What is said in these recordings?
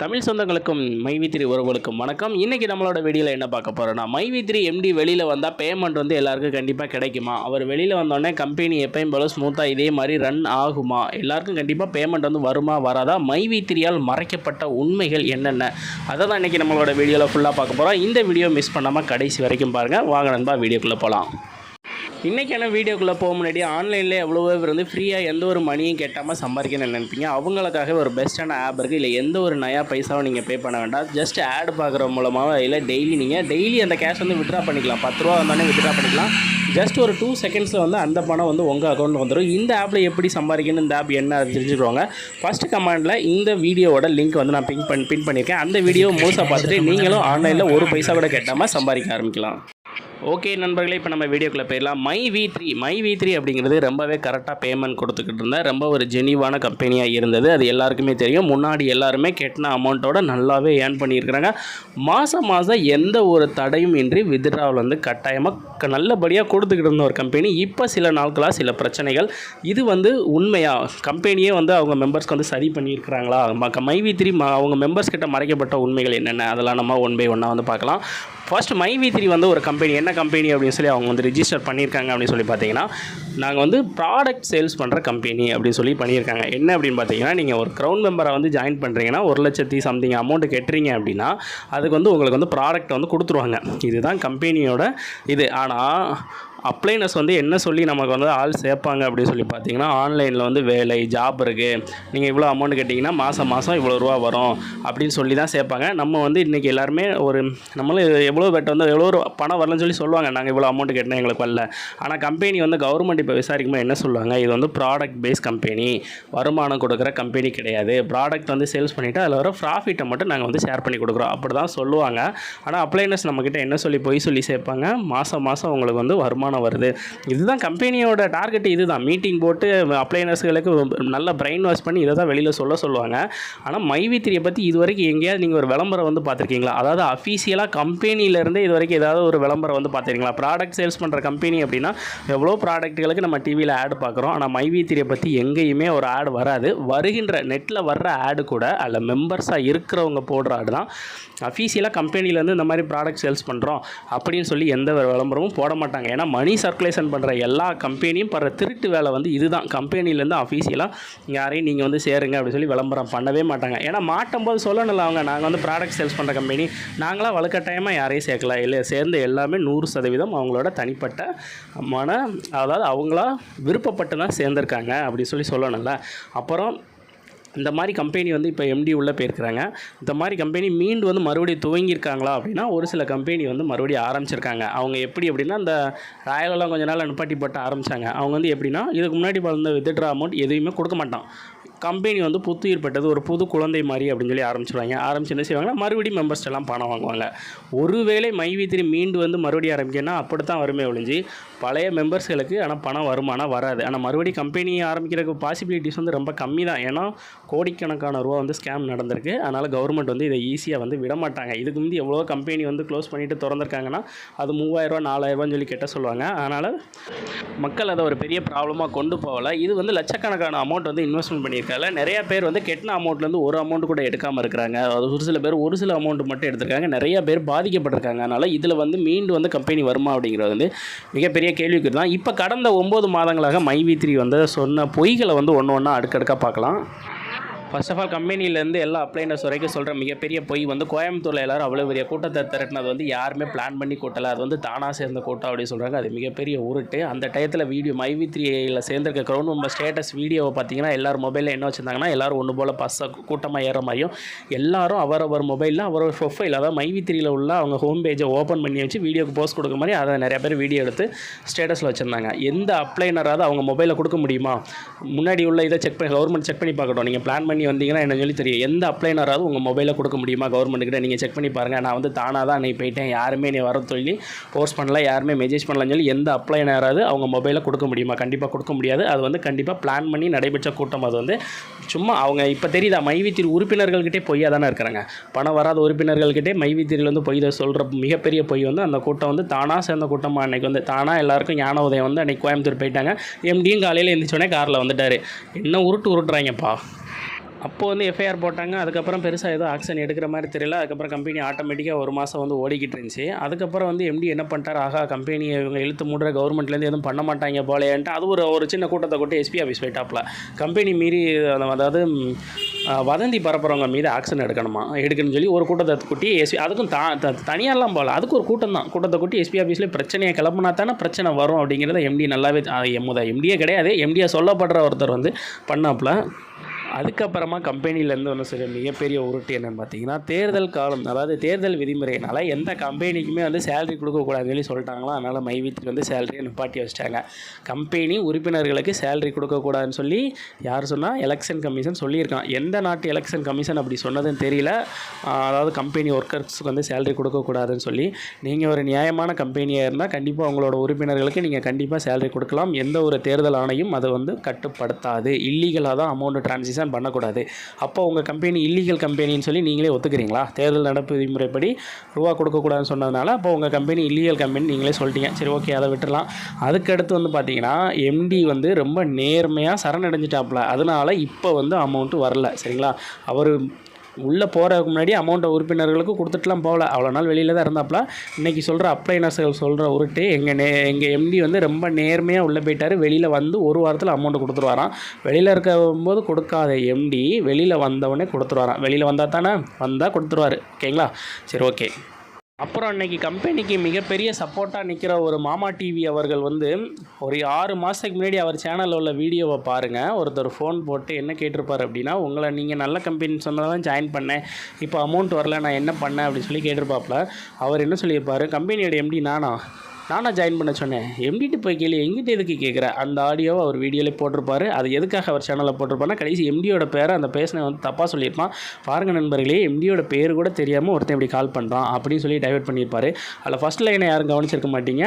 தமிழ் சொந்தங்களுக்கும் மைவி த்ரீ உறவுகளுக்கும் வணக்கம். இன்றைக்கி நம்மளோட வீடியோவில் என்ன பார்க்க போகிறோம்னா மைவி த்ரீ எம்டி வெளியில் வந்தால் பேமெண்ட் வந்து எல்லாருக்கும் கண்டிப்பாக கிடைக்குமா? அவர் வெளியில் வந்தோடனே கம்பெனி எப்பயும் போல ஸ்மூத்தாக இதே மாதிரி ரன் ஆகுமா? எல்லாருக்கும் கண்டிப்பாக பேமெண்ட் வந்து வருமா வராதா? மைவி த்ரீயால் மறைக்கப்பட்ட உண்மைகள் என்னென்ன? அதை தான் இன்றைக்கி நம்மளோட வீடியோவில் ஃபுல்லாக பார்க்க போகிறோம் இந்த வீடியோ மிஸ் பண்ணாமல் கடைசி வரைக்கும் பாருங்கள் வாங்க நண்பா வீடியோக்குள்ளே போகலாம் இன்றைக்கான வீடியோக்குள்ளே போக முன்னாடி ஆன்லைனில் எவ்வளோ பேர் வந்து ஃப்ரீயாக எந்த ஒரு மணியும் கெட்டாமல் சம்பாதிக்கணும்னு நினைப்பீங்க. அவங்களுக்காக ஒரு பெஸ்ட்டான ஆப் இருக்குது இல்லை எந்த ஒரு நயா பைசாவும் நீங்கள் பே பண்ண வேண்டாம். ஜஸ்ட் ஆட் பார்க்குற மூலமாக இல்லை டெய்லி நீங்கள் டெய்லி அந்த கேஷ் வந்து வித்ட்ரா பண்ணிக்கலாம். பத்து ரூபா வந்தோடனே விட்ரா பண்ணிக்கலாம். ஜஸ்ட் ஒரு டூ செகண்ட்ஸில் வந்து அந்த பணம் வந்து உங்கள் அக்கௌண்ட் வந்துடும் இந்த ஆப்பில் எப்படி சம்பாதிக்கணும் இந்த ஆப் என்ன அது தெரிஞ்சுக்கிறவங்க ஃபஸ்ட்டு கமாண்டில் இந்த வீடியோவோட லிங்க் வந்து நான் பின் பண்ணி பின் பண்ணியிருக்கேன். அந்த வீடியோ முழுசாக பார்த்துட்டு நீங்களும் ஆன்லைனில் ஒரு பைசா கூட கெட்டாமல் சம்பாதிக்க ஆரம்பிக்கலாம். ஓகே நண்பர்களே இப்போ நம்ம வீடியோக்குள்ளே போயிடலாம். My V three my V three அப்படிங்கிறது ரொம்பவே கரெக்டாக பேமெண்ட் கொடுத்துக்கிட்டு இருந்தேன் ரொம்ப ஒரு ஜெனிவான கம்பெனியாக இருந்தது. அது எல்லாருக்குமே தெரியும். முன்னாடி எல்லாருமே கெட்டின அமௌண்ட்டோட நல்லாவே ஏர்ன் பண்ணியிருக்கிறாங்க. மாதம் மாதம் எந்த ஒரு தடையும் இன்றி வித்ராவில் வந்து கட்டாயமாக நல்லபடியாக கொடுத்துக்கிட்டு இருந்த ஒரு கம்பெனி இப்போ சில நாட்களாக சில பிரச்சனைகள். இது வந்து உண்மையாக கம்பெனியே வந்து அவங்க மெம்பர்ஸ்க்கு வந்து சரி பண்ணியிருக்கிறாங்களா? மை வி த்ரீ அவங்க மெம்பர்ஸ் கிட்ட மறைக்கப்பட்ட உண்மைகள் என்னென்ன? அதெல்லாம் நம்ம ஒன் பை ஒன்னாக வந்து பார்க்கலாம். ஃபர்ஸ்ட் மை வி த்ரீ வந்து ஒரு கம்பெனி என்ன கம்பெனி அப்படின்னு சொல்லி அவங்க வந்து ரிஜிஸ்டர் பண்ணியிருக்காங்க அப்படின்னு சொல்லி பார்த்தீங்கன்னா நாங்கள் வந்து ப்ராடக்ட் சேல்ஸ் பண்ணுற கம்பெனி அப்படின்னு சொல்லி பண்ணியிருக்காங்க. என்ன அப்படின்னு பார்த்தீங்கன்னா நீங்கள் ஒரு க்ரௌண்ட் மெம்பரை வந்து ஜாயின் பண்ணுறீங்கன்னா ஒரு லட்சத்தி சம்திங் அமௌண்ட் கட்டுறீங்க அப்படின்னா அதுக்கு வந்து உங்களுக்கு வந்து ப்ராடக்ட் வந்து கொடுத்துருவாங்க. இதுதான் கம்பெனியோட இது. ஆனால் அப்ளைனஸ் வந்து என்ன சொல்லி நமக்கு வந்து ஆள் சேர்ப்பாங்க அப்படின்னு சொல்லி பார்த்தீங்கன்னா ஆன்லைனில் வந்து வேலை ஜாப் இருக்குது நீங்கள் இவ்வளோ அமௌண்ட் கேட்டிங்கன்னா மாதம் மாதம் இவ்வளோ ரூபா வரும் அப்படின்னு சொல்லி தான் சேர்ப்பாங்க. நம்ம வந்து இன்றைக்கி எல்லாருமே ஒரு நம்மளும் எவ்வளோ பெட் வந்து எவ்வளோ பணம் வரலன்னு சொல்லி சொல்லுவாங்க. நாங்கள் இவ்வளோ அமௌண்ட் கேட்டோம் எங்களுக்கு வரல. ஆனால் கம்பெனி வந்து கவர்மெண்ட் இப்போ விசாரிக்கும்போது என்ன சொல்லுவாங்க? இது வந்து ப்ராடக்ட் பேஸ் கம்பெனி வருமானம் கொடுக்குற கம்பெனி கிடையாது. ப்ராடக்ட் வந்து சேல்ஸ் பண்ணிவிட்டு அதில் வர ப்ராஃபிட்டை மட்டும் நாங்கள் வந்து ஷேர் பண்ணி கொடுக்குறோம். அப்படி தான் சொல்லுவாங்க ஆனால் அப்ளைனஸ் நம்மக்கிட்ட என்ன சொல்லி பொய் சொல்லி சேர்ப்பாங்க? மாதம் மாதம் உங்களுக்கு வந்து வருமானம் வருது. இதுதான் கம்பெனியோட டார்கெட் இதுதான். மீட்டிங் போட்டு அப்ளைனர்ஸ்களுக்கு நல்ல பிரெயின் வாஷ் பண்ணி இதை தான் வெளியில் சொல்ல சொல்லுவாங்க. ஆனால் மைவி த்ரீயை பற்றி இது வரைக்கும் எங்கேயாவது நீங்கள் ஒரு விளம்பரம் வந்து பார்த்துருக்கீங்களா? அதாவது அஃபீஷியலாக கம்பெனியிலேருந்தே இது வரைக்கும் ஏதாவது ஒரு விளம்பரம் வந்து பார்த்துருக்கீங்களா? ப்ராடக்ட் சேல்ஸ் பண்ணுற கம்பெனி அப்படின்னா எவ்வளோ ப்ராடக்ட்டுகளுக்கு நம்ம டிவியில் ஆட் பார்க்குறோம். ஆனால் மைவி த்ரீயை பற்றி எங்கேயுமே ஒரு ஆட் வராது. வருகின்ற நெட்டில் வர்ற ஆடு கூட அதில் மெம்பர்ஸாக இருக்கிறவங்க போடுற ஆடு தான். அஃபீஷியலாக கம்பெனிலேருந்து இந்த மாதிரி ப்ராடக்ட் சேல்ஸ் பண்ணுறோம் அப்படின்னு சொல்லி எந்த ஒரு விளம்பரமும் போட மாட்டாங்க. ஏன்னா மணி சர்க்குலேஷன் பண்ணுற எல்லா கம்பெனியும் படுற திருட்டு வேலை வந்து இதுதான். கம்பெனிலேருந்து அஃபீஷியலாக யாரையும் நீங்கள் வந்து சேருங்க அப்படின்னு சொல்லி விளம்பரம் பண்ணவே மாட்டாங்க. ஏன்னா மாட்டும் போது சொல்லணும்ல அவங்க நாங்கள் வந்து ப்ராடக்ட் சேல்ஸ் பண்ணுற கம்பெனி நாங்களாம் வலுக்கட்டாயமாக யாரையும் சேர்க்கல. இல்லை சேர்ந்த எல்லாமே நூறு சதவீதம் அவங்களோட தனிப்பட்ட மன அதாவது அவங்களா விருப்பப்பட்டு தான் சேர்ந்துருக்காங்க அப்படின்னு சொல்லி சொல்லணும்ல. அப்புறம் இந்த மாதிரி கம்பெனி வந்து இப்போ எம்டி உள்ளே போயிருக்கிறாங்க. இந்த மாதிரி கம்பெனி மீண்டு வந்து மறுபடியும் துவங்கியிருக்காங்களா அப்படின்னா ஒரு சில கம்பெனி வந்து மறுபடியும் ஆரம்பிச்சிருக்காங்க. அவங்க எப்படி அப்படின்னா இந்த ராயலெல்லாம் கொஞ்ச நாள் நிப்பாட்டி போட்டு ஆரம்பித்தாங்க அவங்க வந்து எப்படின்னா இதுக்கு முன்னாடி வந்த வித்ட்ரா அமௌண்ட் எதுவுமே கொடுக்க மாட்டான். கம்பெனி வந்து புத்துயிர் பெற்றது ஒரு புது குழந்தை மாதிரி அப்படின்னு சொல்லி ஆரம்பிச்சிருவாங்க. ஆரம்பிச்சு என்ன செய்வாங்கன்னா மறுபடியும் மெம்பர்ஸ் எல்லாம் பணம் வாங்குவாங்க. ஒருவேளை மைவித்திரி மீண்டு வந்து மறுபடியும் ஆரம்பிக்கணும்னா அப்படி தான் வருமே ஒழிஞ்சு பழைய மெம்பர்ஸ்களுக்கு ஆனால் பணம் வருமானம் வராது. ஆனால் மறுபடியும் கம்பெனி ஆரம்பிக்கிறதுக்கு பாசிபிலிட்டிஸ் வந்து ரொம்ப கம்மி தான் ஏன்னா கோடிக்கணக்கான ரூபா வந்து ஸ்கேம் நடந்திருக்கு. அதனால் கவர்மெண்ட் வந்து இதை ஈஸியாக வந்து விட மாட்டாங்க இதுக்கு முந்தி எவ்வளோ கம்பெனி வந்து க்ளோஸ் பண்ணிட்டு திறந்துருக்காங்கன்னா அது மூவாயிரரூவா நாலாயிரரூவான்னு சொல்லி கேட்ட சொல்லுவாங்க. அதனால் மக்கள் அதை ஒரு பெரிய ப்ராப்ளமாக கொண்டு போகலை. இது வந்து லட்சக்கணக்கான அமௌண்ட் வந்து இன்வெஸ்ட்மெண்ட் பண்ணியிருக்காங்க. நிறைய பேர் வந்து கெட்டின அமௌண்ட்லேருந்து ஒரு அமௌண்ட் கூட எடுக்காமல் இருக்கிறாங்க. அது ஒரு சில பேர் ஒரு சில அமௌண்ட் மட்டும் எடுத்திருக்காங்க. நிறைய பேர் பாதிக்கப்பட்டிருக்காங்க. அதனால் இதில் வந்து மீண்டு வந்து கம்பெனி வருமா அப்படிங்கிறது வந்து மிகப்பெரிய கேள்விக்கு தான். இப்போ கடந்த ஒம்பது மாதங்களாக மைவி த்ரீ வந்து சொன்ன பொய்களை வந்து ஒன்று ஒன்றா அடுக்கடுக்காக பார்க்கலாம். ஃபர்ஸ்ட் ஆஃப் ஆல் கம்பெனிலேருந்து எல்லா அப்ளைனர்ஸ் வரைக்கும் சொல்கிற மிகப்பெரிய பொய் வந்து கோயம்புத்தூரில் எல்லாரும் அவ்வளோ பெரிய கூட்டத்தை திரட்டினது வந்து யாருமே பிளான் பண்ணி கூட்டலை. அது வந்து தானாக சேர்ந்த கூட்டம் அப்படின்னு சொல்கிறாங்க அது மிகப்பெரிய உருட்டு. அந்த டயத்தில் வீடியோ மைவி த்ரீயில் சேர்ந்துருக்க க்ரௌண்ட் மெம்பர் ஸ்டேட்டஸ் வீடியோவை பார்த்தீங்கன்னா எல்லாரும் மொபைலில் என்ன வச்சுருந்தாங்கன்னா எல்லாரும் ஒன்று போல் பஸ்ஸை கூட்டமாக ஏற மாதிரியும் எல்லாரும் அவரவர் மொபைலில் அவரவர் ப்ரொஃபைல் அதாவது மைவி த்ரீயில் உள்ள அவங்க ஹோம் பேஜை ஓப்பன் பண்ணி வச்சு வீடியோக்கு போஸ்ட் கொடுக்க மாதிரி அதை நிறைய பேர் வீடியோ எடுத்து ஸ்டேட்டஸில் வச்சுருந்தாங்க. எந்த அப்ளைனராவது அவங்க மொபைலில் கொடுக்க முடியுமா? முன்னாடி உள்ள இதை செக் பண்ணி கவர்மெண்ட் செக் பண்ணி பார்க்கட்டும். நீங்கள் பிளான் பண்ணி வந்தீங்கன்னா என்ன சொல்லி தெரியும். எந்த அப்ளைனராவது உங்கள் மொபைலில் கொடுக்க முடியுமா? கவர்மெண்ட்டுக்கிட்ட நீங்கள் செக் பண்ணி பாருங்கள் நான் வந்து தானாக தான் நீ போயிட்டேன். யாருமே நீ வர சொல்லி போஸ்ட் பண்ணல யாருமே மெசேஜ் பண்ணலன்னு சொல்லி எந்த அப்ளைனராவது அவங்க மொபைலில் கொடுக்க முடியுமா? கண்டிப்பாக கொடுக்க முடியாது. அது வந்து கண்டிப்பாக பிளான் பண்ணி நடைபெற்ற கூட்டம். அது வந்து சும்மா அவங்க இப்போ தெரியுதா? மைவித்திரி உறுப்பினர்கள்கிட்டே பொய்யா தானே இருக்கிறாங்க. பணம் வராத உறுப்பினர்கள்கிட்டே மைவித்திரியில் வந்து பொய் சொல்கிற மிகப்பெரிய பொய் வந்து அந்த கூட்டம் வந்து தானாக சேர்ந்த கூட்டமாக அன்னைக்கு வந்து தானாக எல்லாருக்கும் ஞான உதயம் வந்து அன்றைக்கி கோயம்புத்தூர் போயிட்டாங்க. எம்டியும் காலையில் எழுந்திரிச்சோடனே காரில் வந்துட்டார். என்ன உருட்டு உருட்டுறாங்கப்பா. அப்போ வந்து எஃப்ஐஆர் போட்டாங்க. அதுக்கப்புறம் பெருசாக ஏதோ ஆக்ஷன் எடுக்கிற மாதிரி தெரியல. அதுக்கப்புறம் கம்பெனி ஆட்டோமேட்டிக்காக ஒரு மாதம் வந்து ஓடிக்கிட்டு இருந்துச்சு. அதுக்கப்புறம் வந்து எம்டி என்ன பண்ணிட்டார்? ஆகா கம்பெனி இவங்க இழுத்து மூடுற கவர்மெண்ட்லேருந்து எதுவும் பண்ண மாட்டாங்க போலேன்ட்டு அது ஒரு ஒரு சின்ன கூட்டத்தை கூட்டி எஸ்பி ஆஃபீஸ் போயிட்டாப்பில். கம்பெனி மீறி அதாவது வதந்தி பரப்புறவங்க மீது ஆக்ஷன் எடுக்கணுமா? எடுக்கணும்னு சொல்லி ஒரு கூட்டத்தை கூட்டி எஸ்பி அதுக்கும் தா த- தனியாலாம் போகல. அதுக்கு ஒரு கூட்டம் தான். கூட்டத்தை கூட்டி எஸ்பி ஆஃபீஸில் பிரச்சனையை கிளம்புனா தானே பிரச்சனை வரும் அப்படிங்கிறத எம்டி நல்லாவே எம்முதா எம்டியே கிடையாது. எம்டியாக சொல்லப்படுற ஒருத்தர் வந்து பண்ணாப்புல. அதுக்கப்புறமா கம்பெனிலேருந்து ஒன்று சில மிகப்பெரிய உருட்டு என்னென்னு பார்த்தீங்கன்னா தேர்தல் காலம் அதாவது தேர்தல் விதிமுறையினால் எந்த கம்பெனிக்குமே வந்து சேலரி கொடுக்கக்கூடாதுன்னு சொல்லி சொல்லிட்டாங்களா? அதனால் மைவித்துக்கு வந்து சேலரியை நிப்பாட்டி வச்சிட்டாங்க. கம்பெனி உறுப்பினர்களுக்கு சேலரி கொடுக்கக்கூடாதுன்னு சொல்லி யார் சொன்னால் எலெக்ஷன் கமிஷன் சொல்லியிருக்கான் எந்த நாட்டு எலெக்ஷன் கமிஷன் அப்படி சொன்னதுன்னு தெரியல. அதாவது கம்பெனி ஒர்க்கர்ஸ்க்கு வந்து சேலரி கொடுக்கக்கூடாதுன்னு சொல்லி. நீங்கள் ஒரு நியாயமான கம்பெனியாக இருந்தால் கண்டிப்பாக உங்களோட உறுப்பினர்களுக்கு நீங்கள் கண்டிப்பாக சேலரி கொடுக்கலாம். எந்த ஒரு தேர்தல் ஆணையும் அதை வந்து கட்டுப்படுத்தாது. இல்லீகலாக தான் அமௌண்ட் ட்ரான்சிஷன் பண்ணக்கூடாது. அப்போ உங்கள் கம்பெனி இல்லீகல் கம்பெனின்னு சொல்லி நீங்களே ஒத்துக்கிறீங்களா? தேர்தல் நடப்பு விதிமுறைப்படி ரூபா கொடுக்கக்கூடாதுன்னு சொன்னதுனால அப்போ உங்கள் கம்பெனி இல்லீகல் கம்பெனி நீங்களே சொல்லிட்டீங்க. சரி ஓகே அதை விட்டுடலாம் அதுக்கடுத்து வந்து பார்த்தீங்கன்னா எம்டி வந்து ரொம்ப நேர்மையாக சரணடைஞ்சிட்டாப்புல. அதனால இப்போ வந்து அமௌண்ட்டு வரல. சரிங்களா? அவர் உள்ளே போகிறதுக்கு முன்னாடி அமௌண்ட்டை உறுப்பினர்களுக்கு கொடுத்துட்டுலாம் போகல. அவ்வளோ நாள் வெளியில் தான் இருந்தாப்புல இன்றைக்கி சொல்கிற அப்ளைனர்ஸ்கள் சொல்கிற உருட்டு எங்கள் நே எங்கள் எம்டி வந்து ரொம்ப நேர்மையாக உள்ளே போயிட்டார். வெளியில் வந்து ஒரு வாரத்தில் அமௌண்ட்டு கொடுத்துருவாராம். வெளியில் இருக்கும்போது கொடுக்காத எம்டி வெளியில் வந்தவொடனே கொடுத்துருவாராம். வெளியில் வந்தால் தானே? வந்தால் கொடுத்துருவாரு. ஓகேங்களா? சரி ஓகே. அப்புறம் அன்னைக்கு கம்பெனிக்கு மிகப்பெரிய சப்போர்ட்டாக நிற்கிற ஒரு மாமா டிவி அவர்கள் வந்து ஒரு ஆறு மாதத்துக்கு முன்னாடி அவர் சேனலில் உள்ள வீடியோவை பாருங்கள் ஒருத்தர் ஃபோன் போட்டு என்ன கேட்டிருப்பார் அப்படின்னா உங்களை நீங்கள் நல்ல கம்பெனி சொன்னதான் ஜாயின் பண்ணேன். இப்போ அமௌண்ட் வரல நான் என்ன பண்ணேன்? அப்படின்னு சொல்லி கேட்டிருப்பாப்புல. அவர் என்ன சொல்லியிருப்பார்? கம்பெனியோட எம்டி நானா? நானா ஜாயின் பண்ண சொன்னேன். எம்டிட்டு போய் கேள்வி எங்கிட்ட எதுக்கு கேட்குற அந்த ஆடியோவை அவர் வீடியோவில் போட்டிருப்பாரு. அது எதுக்காக அவர் சேனலில் போட்டிருப்பாருன்னா கடைசி எம்டியோட பேரை அந்த பேசின வந்து தப்பாக சொல்லியிருப்பான். பாருங்க நண்பர்களே எம்டியோட பேர் கூட தெரியாமல் ஒருத்தன் இப்படி கால் பண்ணுறான் அப்படின்னு சொல்லி டைவர்ட் பண்ணியிருப்பாரு. அதில் ஃபஸ்ட் லைனை யாரும் கவனிச்சிருக்க மாட்டீங்க.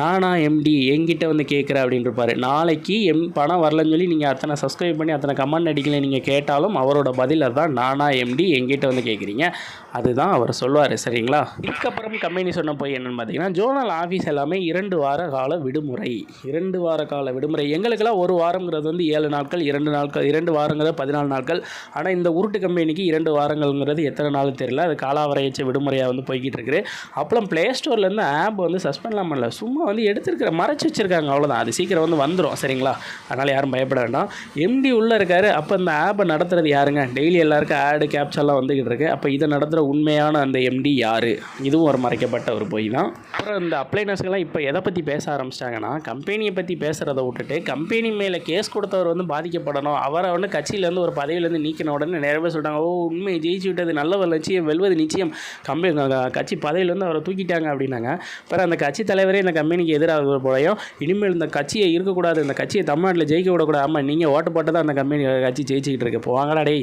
நானா எம்டி எங்கிட்ட வந்து கேட்குற அப்படின்ட்டு நாளைக்கு எம் பணம் வரலன்னு சொல்லி நீங்கள் அத்தனை சப்ஸ்கிரைப் பண்ணி அத்தனை கமெண்ட் அடிக்கல நீங்கள் கேட்டாலும் அவரோட பதில் தான் நானா எம்டி எங்கிட்ட வந்து கேட்குறீங்க அதுதான் அவர் சொல்லுவார் சரிங்களா? இதுக்கப்புறம் கம்பெனி சொன்ன போய் என்னென்னு பார்த்தீங்கன்னா ஜோனல் ஆஃபீஸ் எல்லாமே இரண்டு வார கால விடுமுறை. இரண்டு வார கால விடுமுறை. எங்களுக்கெல்லாம் ஒரு வாரங்கிறது வந்து ஏழு நாட்கள் இரண்டு நாட்கள் இரண்டு வாரங்கிறது பதினாலு நாட்கள். ஆனால் இந்த உருட்டு கம்பெனிக்கு இரண்டு வாரங்கள்ங்கிறது எத்தனை நாள் தெரியல. அது காலாவரையச்ச விடுமுறையாக வந்து போய்கிட்டு இருக்குது அப்புறம் ப்ளே ஸ்டோர்லேருந்து ஆப் வந்து சஸ்பெண்ட்லாம் பண்ணல. சும்மா வந்து எடுத்துருக்கிற மறைச்சி வச்சிருக்காங்க அவ்வளோதான் அது சீக்கிரம் வந்து வந்துடும் சரிங்களா? அதனால் யாரும் பயப்பட வேண்டாம். எம்டி உள்ளே இருக்காரு. அப்போ இந்த ஆப்பை நடத்துறது யாருங்க? டெய்லி எல்லாருக்கும் ஆடு கேப்சர்லாம் வந்துக்கிட்டு இருக்கு அப்போ இதை நடத்துகிற உண்மையான அந்த எம்டி யார்? இதுவும் ஒரு மறைக்கப்பட்ட ஒரு பொய் தான். அப்புறம் இந்த அப்ளைனர்ஸ்கெல்லாம் இப்போ எதை பற்றி பேச ஆரம்பிச்சிட்டாங்கன்னா கம்பெனியை பற்றி பேசுகிறத விட்டுட்டு கம்பெனி மேலே கேஸ் கொடுத்தவர் வந்து பாதிக்கப்படணும். அவரை வந்து கட்சியிலேருந்து ஒரு பதவியிலேருந்து நீக்கின உடனே நிறைய பேர் சொல்கிறாங்க ஓ உண்மையை ஜெயிச்சு விட்டது நல்ல லட்சியம் வெல்வது நிச்சயம். கம்பெனி கட்சி பதவியிலேருந்து அவரை தூக்கிட்டாங்க அப்படின்னாங்க. அப்புறம் அந்த கட்சி தலைவரே இந்த கம்பெனிக்கு எதிராக போலையும் இனிமேல் இந்த கட்சியை இருக்கக்கூடாது இந்த கட்சியை தமிழ்நாட்டில் ஜெயிக்க விடக்கூடாது. ஆமாம் நீங்கள் ஓட்டு போட்டு தான் அந்த கம்பெனி கட்சி ஜெயிச்சிக்கிட்டு இருக்கு. போவாங்களா டேய்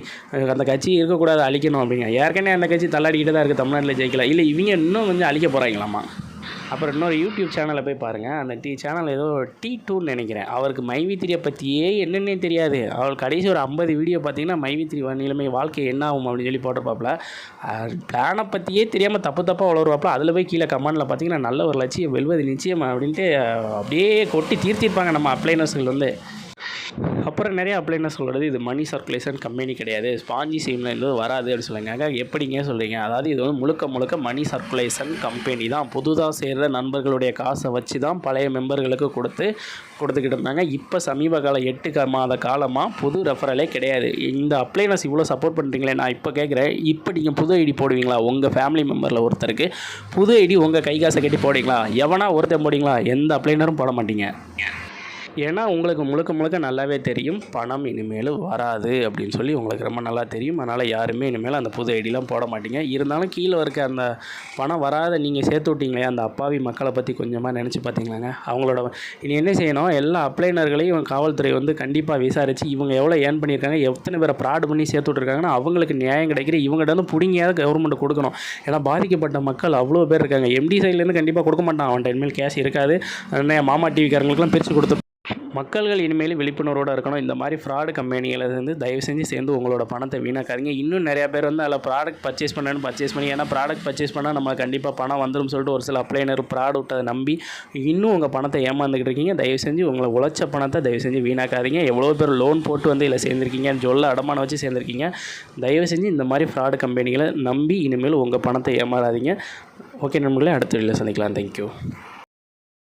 அந்த கட்சி இருக்கக்கூடாது அழிக்கணும் அப்படிங்க. ஏற்கனவே அந்த கட்சி தள்ளாடிக்கிட்டு தான் இருக்குது தமிழ்நாட்டில் ஜெயிக்கல. இல்லை இவங்க இன்னும் கொஞ்சம் அழிக்க போகிறாங்களாமா அப்புறம் இன்னொரு யூடியூப் சேனலை போய் பாருங்கள் அந்த டி சேனல் ஏதோ டி டூன்னு நினைக்கிறேன். அவருக்கு மைவித்திரியை பற்றியே என்னென்னே தெரியாது. அவள் கடைசி ஒரு ஐம்பது வீடியோ பார்த்தீங்கன்னா மைவித்திரி நிலைமை வாழ்க்கை என்ன ஆகும் அப்படின்னு சொல்லி போட்டிருப்பாப்புல. பிளானை பற்றியே தெரியாமல் தப்பு தப்பாக வளருவாப்புல அதில் போய் கீழே கமெண்டில் பார்த்தீங்கன்னா நல்ல ஒரு லட்சியம் வெல்வது நிச்சயம் அப்படின்ட்டு அப்படியே கொட்டி தீர்த்திருப்பாங்க நம்ம அப்ளைனர்ஸ்கள் வந்து. அப்புறம் நிறைய அப்ளைனர் சொல்கிறது இது மணி சர்க்குலேஷன் கம்பெனி கிடையாது. ஸ்பாஞ்சி சீமில் இருந்து வராது அப்படின்னு சொல்லுங்க. எப்படிங்க சொல்கிறீங்க அதாவது இது வந்து முழுக்க முழுக்க மணி சர்க்குலேஷன் கம்பெனி தான். புதுதாக சேர்ந்த நண்பர்களுடைய காசை வச்சு தான் பழைய மெம்பர்களுக்கு கொடுத்து கொடுத்துக்கிட்டு இருந்தாங்க. இப்போ சமீப கால எட்டு க- மாத காலமாக புது ரெஃபரலே கிடையாது. இந்த அப்ளைனஸ் இவ்வளோ சப்போர்ட் பண்ணுறீங்களே நான் இப்போ கேட்குறேன். இப்போ நீங்கள் புது ஐடி போடுவீங்களா? உங்கள் ஃபேமிலி மெம்பரில் ஒருத்தருக்கு புது ஐடி உங்கள் கை காசை கட்டி போடுவீங்களா? எவனா ஒருத்தன் போடுவீங்களா? எந்த அப்ளைனரும் போட மாட்டீங்க. ஏன்னா உங்களுக்கு முழுக்க முழுக்க நல்லாவே தெரியும் பணம் இனிமேல் வராது அப்படின்னு சொல்லி உங்களுக்கு ரொம்ப நல்லா தெரியும். அதனால் யாருமே இனிமேல் அந்த புது ஐடிலாம் போட மாட்டீங்க. இருந்தாலும் கீழே இருக்க அந்த பணம் வராத நீங்கள் சேர்த்து விட்டீங்களே அந்த அப்பாவி மக்களை பற்றி கொஞ்சமாக நினச்சி பார்த்தீங்களாங்க அவங்களோட இனி என்ன செய்யணும்? எல்லா அப்ளைனர்களையும் காவல்துறை வந்து கண்டிப்பாக விசாரித்து இவங்க எவ்வளோ ஏர்ன் பண்ணியிருக்காங்க எத்தனை பேரை ப்ராட் பண்ணி சேர்த்து விட்ருக்காங்கன்னா அவங்களுக்கு நியாயம் கிடைக்கிற இவங்ககிட்ட வந்து பிடிங்கியாவது கவர்மெண்ட் கொடுக்கணும். ஏன்னா பாதிக்கப்பட்ட மக்கள் அவ்வளோ பேர் இருக்காங்க. எம்டி சைட்லேருந்து கண்டிப்பாக கொடுக்க மாட்டான். அவன்கிட்ட இனிமேல் கேஷ் இருக்காது. என் மாமா டிவிக்காரங்களுக்குலாம் பிரித்து கொடுத்து மக்கள்கள் இனிமேல் விழிப்புணர்வோடு இருக்கணும். இந்த மாதிரி ஃப்ராடு கம்பெனிகளை வந்து தயவு செஞ்சு சேர்ந்து உங்களோட பணத்தை வீணாக்காதீங்க. இன்னும் நிறையா பேர் வந்து அதில் ப்ராடக்ட் பர்ச்சேஸ் பண்ணணும்னு பர்ச்சேஸ் பண்ணி ஏன்னா ப்ராடக்ட் பர்ச்சேஸ் பண்ணால் நம்ம கண்டிப்பாக பணம் வந்துடும் சொல்லிட்டு ஒரு சில அப்ளைனர் ப்ராடக்ட்டை நம்பி இன்னும் உங்கள் பணத்தை ஏமாந்துக்கிட்டு இருக்கீங்க. தயவு செஞ்சு உங்களை உழைச்ச பணத்தை தயவு செஞ்சு வீணாக்காதீங்க. எவ்வளோ பேர் லோன் போட்டு வந்து இதில் சேர்ந்துருக்கீங்கன்னு சொல்ல அடமானம் வச்சு சேர்ந்துருக்கீங்க. தயவு செஞ்சு இந்த மாதிரி ஃப்ராடு கம்பெனிகளை நம்பி இனிமேல் உங்கள் பணத்தை ஏமாறாதீங்க. ஓகே நண்பர்களே அடுத்த வீடியோவில் சந்திக்கலாம். தேங்க்யூ